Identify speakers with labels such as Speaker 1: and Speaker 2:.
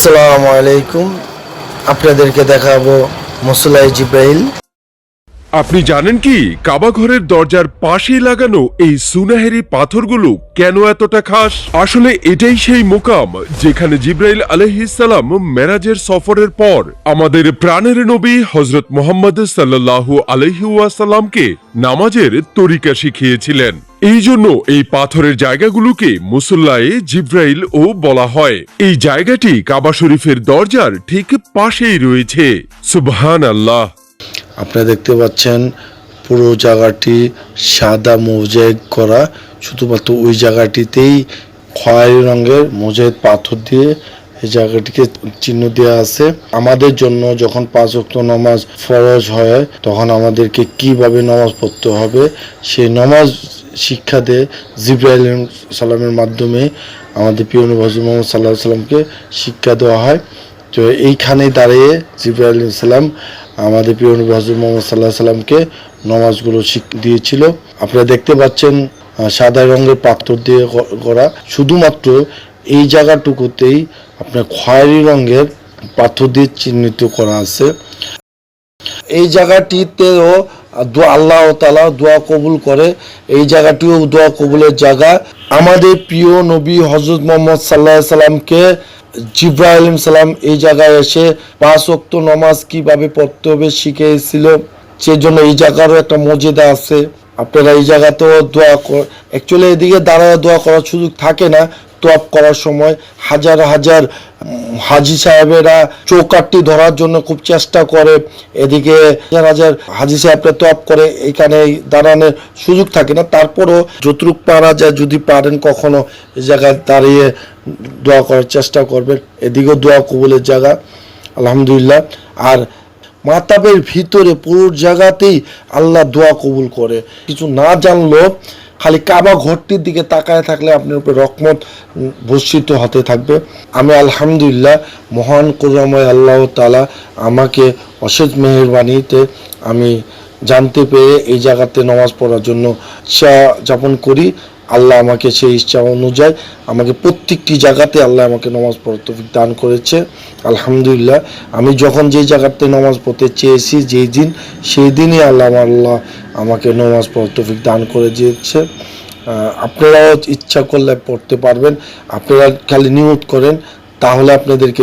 Speaker 1: আসসালামু আলাইকুম। আপনাদেরকে দেখাবো মুসলাই জিব্রাইল।
Speaker 2: আপনি জানেন কি? কাবা ঘরের দরজার পাশেই লাগানো এই সুনাহেরি পাথরগুলো কেন এতটা খাস? আসলে এটাই সেই মোকাম যেখানে জিব্রাইল আলহিসাল্লাম মেরাজের সফরের পর আমাদের প্রাণের নবী হজরত মোহাম্মদ সাল্লাল্লাহু আলহিউসাল্লামকে নামাজের তরিকা শিখিয়েছিলেন। এই জন্য এই পাথরের জায়গাগুলোকে মুসল্লায়ে জিব্রাইল ও বলা হয়। এই জায়গাটি কাবা শরীফের দরজার ঠিক পাশেই রয়েছে। সুবহান আল্লাহ
Speaker 1: আপনারা দেখতে পাচ্ছেন পুরো জায়গাটি সাদা মোজাইক করা, শুধুমাত্র ওই জায়গাটিতেই খয়েরি রঙের মোজাইক পাথর দিয়ে এই জায়গাটিকে চিহ্ন দেওয়া আছে। আমাদের জন্য যখন পাঁচ ওয়াক্ত নামাজ ফরজ হয়, তখন আমাদেরকে কীভাবে নামাজ পড়তে হবে, সেই নামাজ শিক্ষা দিয়ে জিব্রাইল সালামের মাধ্যমে আমাদের প্রিয় নবী মোহাম্মদ সাল্লাহ সাল্লামকে শিক্ষা দেওয়া হয়। তো এইখানে দাঁড়িয়ে জিব্রাহ সালাম আমাদের প্রিয় নবী হজরত মোহাম্মদ সাল্লাহ সাল্লামকে নমাজগুলো শিখ, দিয়েছিল। আপনারা দেখতে পাচ্ছেন সাদা রঙের পাথর দিয়ে করা শুধুমাত্র এই জায়গাটুকুতেই আপনার খয়েরি রঙের পাথর দিয়ে চিহ্নিত করা আছে। এই জায়গাটিতেও দোয়া আল্লাহ তালা দোয়া কবুল করে। এই জায়গাটিও দোয়া কবুলের জায়গা। আমাদের প্রিয় নবী হজরত মোহাম্মদ সাল্লাহ সাল্লামকে জিব্রাহিম সালাম এই জায়গায় এসে পাঁচ ওয়াক্ত নমাজ কীভাবে পড়তে হবে শিখিয়েছিল। সেজন্য এই জায়গারও একটা মর্যাদা আছে। আপনারা এই জায়গাতেও দোয়া অ্যাকচুয়ালি এদিকে দাঁড়ায় দোয়া করার সুযোগ থাকে না। তোয়াপ করার সময় হাজার হাজার হাজি সাহেবেরা চৌকাটটি ধরার জন্য খুব চেষ্টা করে। এদিকে হাজার হাজার হাজি সাহেবরা তোয়াপ করে, এখানে দাঁড়ানোর সুযোগ থাকে না। তারপরও যতটুক পারা যায়, যদি পারেন কখনো এই জায়গায় দাঁড়িয়ে দোয়া করার চেষ্টা করবেন। এদিকেও দোয়া কবুলের জায়গা, আলহামদুলিল্লাহ। আর মাতাবের ভিতরে পুরো জায়গাতেই আল্লাহ দোয়া কবুল করে। কিছু না জানলেও খালি কাবা ঘরটির দিকে তাকায় থাকলে আপনার উপরে রকমত বর্ষিত হতে থাকবে। আমি আলহামদুলিল্লাহ মহান কুরময় আল্লাহ তালা আমাকে অশেষ মেহরবানিতে আমি জানতে পেরে এই জায়গাতে নামাজ পড়ার জন্য যাপন করি। আল্লাহ আমাকে সেই ইচ্ছা অনুযায়ী আমাকে প্রত্যেকটি জায়গাতে আল্লাহ আমাকে নামাজ পড়ার দান করেছে। আলহামদুলিল্লাহ, আমি যখন যেই জায়গাতে নামাজ পড়তে চেয়েছি, যেই দিন, সেই দিনই আল্লাহ আল্লাহ আমাকে নামাজ পড়ার দান করে দিয়েছে। আপনারাও ইচ্ছা করলে পড়তে পারবেন। আপনারা খালি নিয়ত করেন, তাহলে আপনাদেরকে